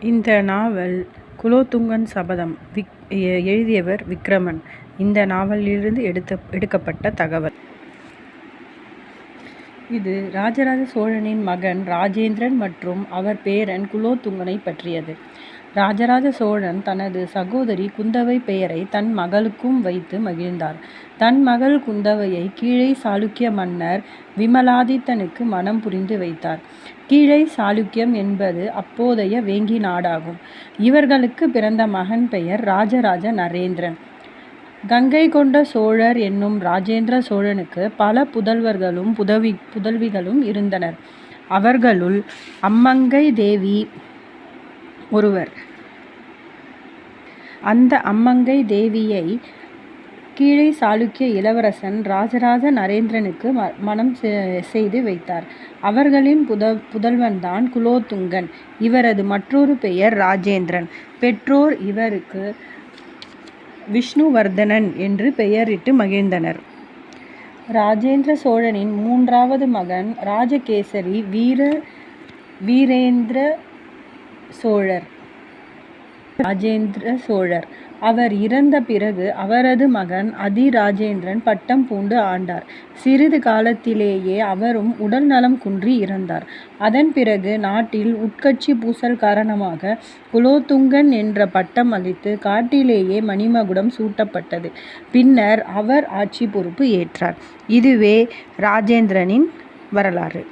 இந்த நாவல் குலோத்துங்கன் சபதம் விக் எழுதியவர் விக்ரமன். இந்த நாவலிலிருந்து எடுத்த எடுக்கப்பட்ட தகவல். இது ராஜராஜ சோழனின் மகன் ராஜேந்திரன் மற்றும் அவர் பேரன் குலோத்துங்கனை பற்றியது. ராஜராஜ சோழன் தனது சகோதரி குந்தவை பெயரை தன் மகளுக்கும் வைத்து மகிழ்ந்தார். தன் மகள் குந்தவையை கீழை சாளுக்கிய மன்னர் விமலாதித்தனுக்கு மனம் புரிந்து வைத்தார். கீழை சாளுக்கியம் என்பது அப்போதைய வேங்கி நாடாகும். இவர்களுக்கு பிறந்த மகன் பெயர் ராஜராஜ நரேந்திரன். கங்கை கொண்ட சோழர் என்னும் ராஜேந்திர சோழனுக்கு பல புதல்வர்களும் புதவி புதல்விகளும் இருந்தனர். அவர்களுள் அம்மங்கை தேவி ஒருவர். அந்த அம்மங்கை தேவியை கீழே சாளுக்கிய இளவரசன் ராஜராஜ நரேந்திரனுக்கு மணம் செய்து வைத்தார். அவர்களின் புத புதல்வன்தான் குலோத்துங்கன். இவரது மற்றொரு பெயர் ராஜேந்திரன். பெற்றோர் இவருக்கு விஷ்ணுவர்தனன் என்று பெயரிட்டு மகிழ்ந்தனர். ராஜேந்திர சோழனின் மூன்றாவது மகன் ராஜகேசரி வீர வீரேந்திர சோழர். ராஜேந்திர சோழர். அவர் இறந்த பிறகு அவரது மகன் அதிராஜேந்திரன் பட்டம் பூண்டு ஆண்டார். சிறிது காலத்திலேயே அவரும் உடல் நலம் குன்றி இறந்தார். அதன் பிறகு நாட்டில் உட்கட்சி பூசல் காரணமாக குலோத்துங்கன் என்ற பட்டம் அளித்து காட்டிலேயே மணிமகுடம் சூட்டப்பட்டது. பின்னர் அவர் ஆட்சி பொறுப்பு ஏற்றார். இதுவே ராஜேந்திரனின் வரலாறு.